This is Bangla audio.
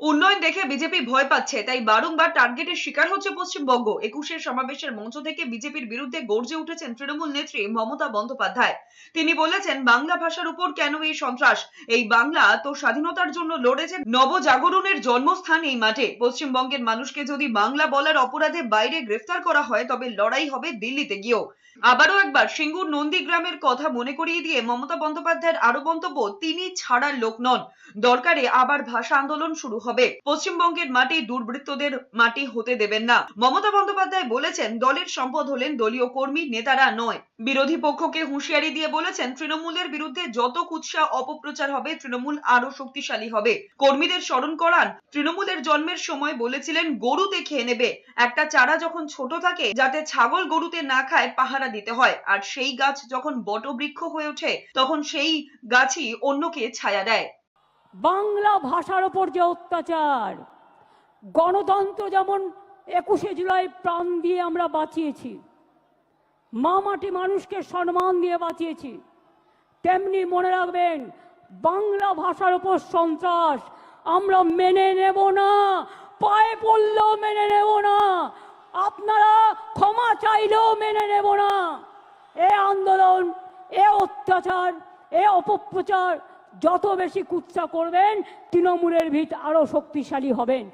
উন্নয়ন দেখে বিজেপি ভয় পাচ্ছে, তাই বারংবার টার্গেটের শিকার হচ্ছে পশ্চিমবঙ্গ। একুশের সমাবেশের মঞ্চ থেকে বিজেপির বিরুদ্ধে গর্জে উঠেছেন তৃণমূল নেত্রী মমতা বন্দ্যোপাধ্যায়। তিনি বলেছেন, বাংলা ভাষার উপর কেন এই সন্ত্রাস? এই বাংলা তো স্বাধীনতার জন্য লড়েছে, নবজাগরণের জন্মস্থান এই মাঠে। পশ্চিমবঙ্গের মানুষকে যদি বাংলা বলার অপরাধে বাইরে গ্রেফতার করা হয়, তবে লড়াই হবে দিল্লিতে গিয়েও। আবারও একবার সিঙ্গুর নন্দীগ্রামের কথা মনে করিয়ে দিয়ে মমতা বন্দ্যোপাধ্যায়ের আরও মন্তব্য, তিনি ছাড়ার লোক নন। দরকারে আবার ভাষা আন্দোলন শুরু হবে। পশ্চিমবঙ্গের মাটি দুর্বৃত্তদের মাটি হতে দেবেন না। মমতা বন্দ্যোপাধ্যায় বলেছেন, দলের সম্পদ হলেন দলীয় কর্মী, নেতারা নয়। বিরোধী পক্ষকে হুঁশিয়ারি দিয়ে বলেছেন, তৃণমূলের বিরুদ্ধে যত কুৎসা অপপ্রচার হবে, তৃণমূল আরও শক্তিশালী হবে। কর্মীদের স্মরণ করান, তৃণমূলের জন্মের সময় বলেছিলেন, গরুতে খেয়ে নেবে। একটা চারা যখন ছোট থাকে, যাতে ছাগল গরুতে না খায়, পাহারা দিতে হয়। আর সেই গাছ যখন বটবৃক্ষ হয়ে ওঠে, তখন সেই গাছই অন্যকে ছায়া দেয়। বাংলা ভাষার ওপর যে অত্যাচার, গণতন্ত্র যেমন একুশে জুলাই প্রাণ দিয়ে আমরা বাঁচিয়েছি, মা মাটি মানুষকে সম্মান দিয়ে বাঁচিয়েছি, তেমনি মনে রাখবেন বাংলা ভাষার ওপর সন্ত্রাস আমরা মেনে নেব না, পায়ে পড়লেও মেনে নেব না, আপনারা ক্ষমা চাইলেও মেনে নেব না। এ আন্দোলন, এ অত্যাচার, এ অপপ্রচার যত বেশি কুৎসা করবেন তৃণমূলের ভিত আরও শক্তিশালী হবেন।